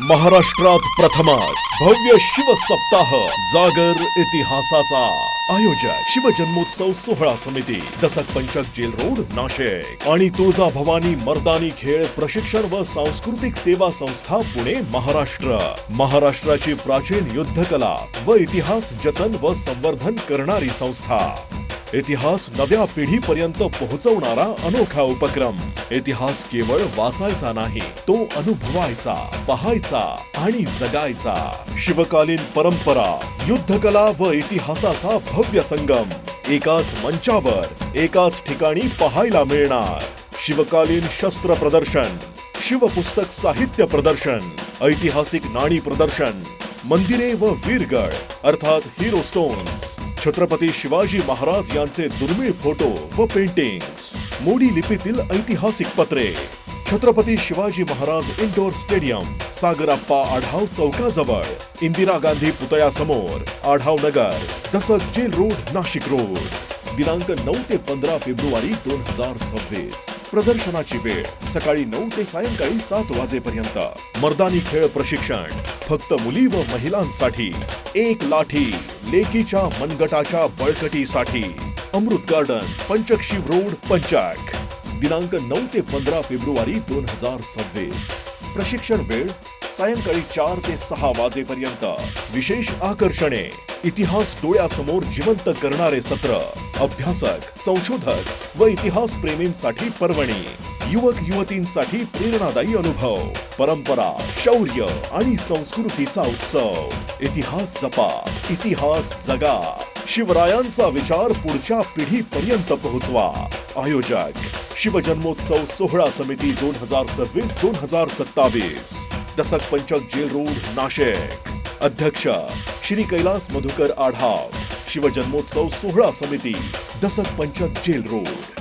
महाराष्ट्रात प्रथमच भव्य शिव सप्ताह जागर इतिहासाचा आयोजक शिवजन्मोत्सव सोहळा समिती दसक पंचक जेल रोड नाशिक आणि तुळजा भवानी मर्दानी खेळ प्रशिक्षण व सांस्कृतिक सेवा संस्था पुणे महाराष्ट्र. महाराष्ट्राची प्राचीन युद्धकला व इतिहास जतन व संवर्धन करणारी संस्था. इतिहास नव्या पिढीपर्यंत पोहोचवणारा अनोखा उपक्रम. इतिहास केवळ वाचायचा नाही तो अनुभवायचा पाहायचा आणि जगायचा. शिवकालीन परंपरा युद्धकला व इतिहासाचा भव्य संगम एकाच मंचावर एकाच ठिकाणी पाहायला मिळणार. शिवकालीन शस्त्र प्रदर्शन शिवपुस्तक साहित्य प्रदर्शन ऐतिहासिक नाणी प्रदर्शन मंदिरे व वीरगड अर्थात हिरो स्टोन्स छत्रपती शिवाजी महाराज यांचे दुर्मिळ फोटो व पेंटिंग्स मोडी लिपीतील ऐतिहासिक पत्रे. छत्रपती शिवाजी महाराज इंडोर स्टेडियम सागराप्पा आढाव चौकाजवळ इंदिरा गांधी पुतळ्यासमोर आढाव नगर तसंच जेल रोड नाशिक रोड. दिनांक नऊ ते पंधरा फेब्रुवारी दोन हजार सव्वीस. प्रदर्शनाची वेळ सकाळी नऊ ते सायंकाळी सात वाजेपर्यंत. मर्दानी खेळ प्रशिक्षण फक्त मुली व महिलांसाठी. एक लाठी लेकीच्या मनगटाच्या बळकटीसाठी. अमृत गार्डन पंचक्षिव रोड पंचाक. दिनांक नऊ ते पंधरा फेब्रुवारी दोन हजार सव्वीस. प्रशिक्षण वेळ सायंकाळी चार ते सहा वाजेपर्यंत विशेष आकर्षणे इतिहास डोळ्यासमोर जिवंत करणारे सत्र अभ्यासक संशोधक व इतिहास प्रेमींसाठी पर्वणी युवक युवतींसाठी प्रेरणादायी अनुभव परंपरा शौर्य आणि संस्कृतीचा उत्सव. इतिहास जपा इतिहास जगा. शिवरायांचा विचार पुढच्या पिढीपर्यंत पोहोचवा. आयोजक शिवजन्मोत्सव सोहळा समिती दोन हजार सव्वीस दोन हजार सत्तावीस. दसक पंचक जेल रोड नाशिक. अध्यक्ष श्री कैलास मधुकर आढाव शिवजन्मोत्सव सोहळा समिती दसक पंचक जेल रोड.